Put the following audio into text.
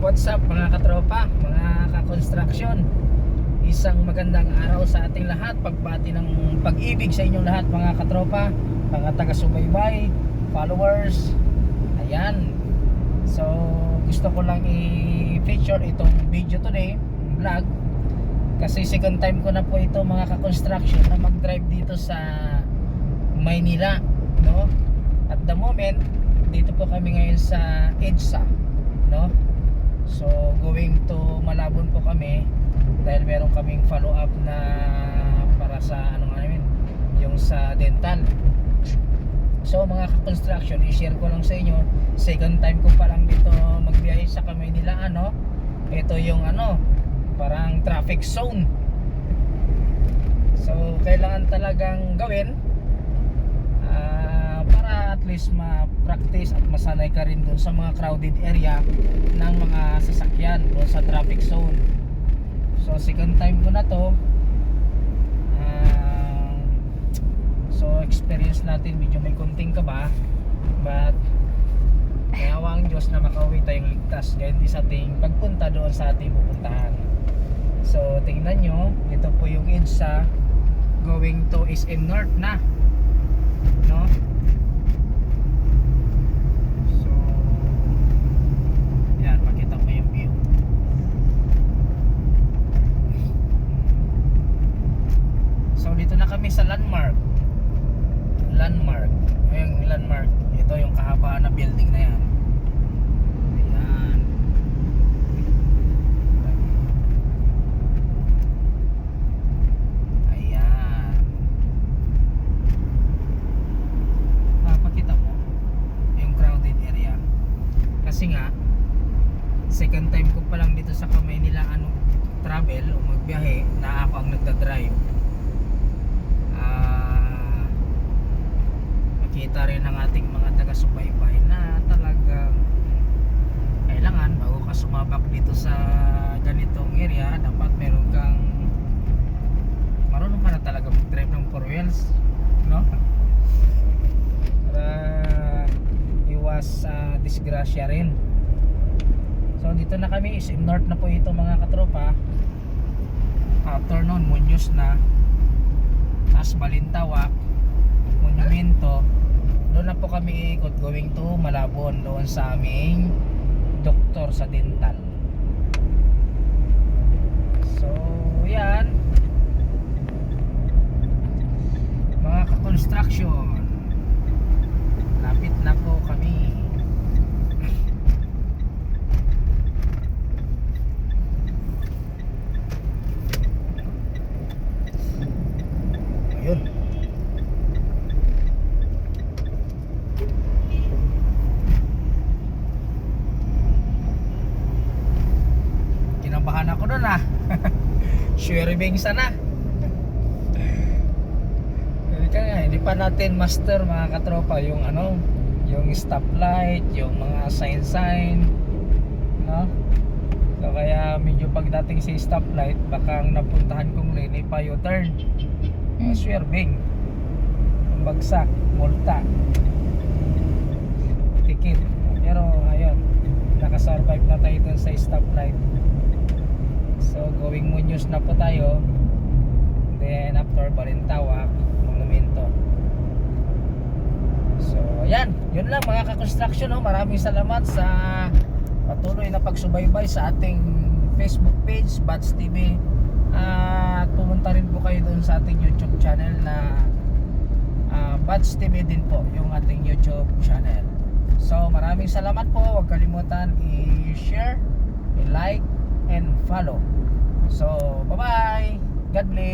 what's up mga katropa, mga ka-construction Isang magandang araw sa ating lahat Pagbati ng pag-ibig sa inyong lahat mga katropa Mga taga-subaybay, followers. Ayan. So gusto ko lang i-feature itong video today Vlog. Kasi second time ko na po ito mga ka-construction Na mag-drive dito sa Maynila no? At the moment Dito po kami ngayon sa EDSA no? So going to Malabon po kami dahil meron kaming follow up na para sa ano nga namin yung sa dental. So mga ka-construction, i-share ko lang sa inyo. Second time ko pa lang dito magbiyahe sa kamay nila ano. Ito yung ano, parang traffic zone. So kailangan talagang gawin least ma-practice at masanay ka rin dun sa mga crowded area ng mga sasakyan dun sa traffic zone. So second time ko na to. Ah, so experience natin medyo may konting kaba but may awa ang Diyos na makauwi tayong ligtas ganyan din sa ating pagpunta doon sa ating pupuntahan. So tingnan nyo, ito po yung EDSA going to SM North na. No? So yan, pakita mo yung view. So dito na kami sa landmark. Landmark. Yung landmark. Ito yung kahabaan na building na yan. Ayan. Ayan. Papakita mo yung crowded area. Kasi nga second time ko pa lang dito sa kamay nila ano travel o magbiyahe na ako ang nagda-drive. Ah makita rin ng ating mga taga-subaybay na talagang kailangan bago ka sumabak dito sa ganitong area dapat meron kang marunong ka na talaga mag-drive ng four wheels no? para iwas sa disgrasya rin. So dito na kami. SM North na po ito mga katropa. After nun Munyos na. As Balintawak Monumento. Doon na po kami ikot going to Malabon doon sa aming doktor sa dental so yan mga ka-construction lapit na po kami ayun kinabahan ako doon ah swerving sana hindi ka nga hindi pa natin master mga katropa yung ano yung stoplight yung mga sign sign no? So kaya medyo pagdating sa stoplight baka ang napuntahan kong lane ay pa U-turn uh, swerving bagsak multa. Tikit. Pero ayun nakasurvive na tayo dun sa stoplight going Muñoz na po tayo. Then after Balintawak Monumento. So ayan yun lang mga ka-construction no? maraming salamat sa patuloy na pagsubaybay sa ating Facebook page Bats TV at pumunta rin po kayo doon sa ating YouTube channel na uh, Bats TV din po yung ating YouTube channel. So maraming salamat po. Huwag kalimutan i-share i-like and follow so bye bye God bless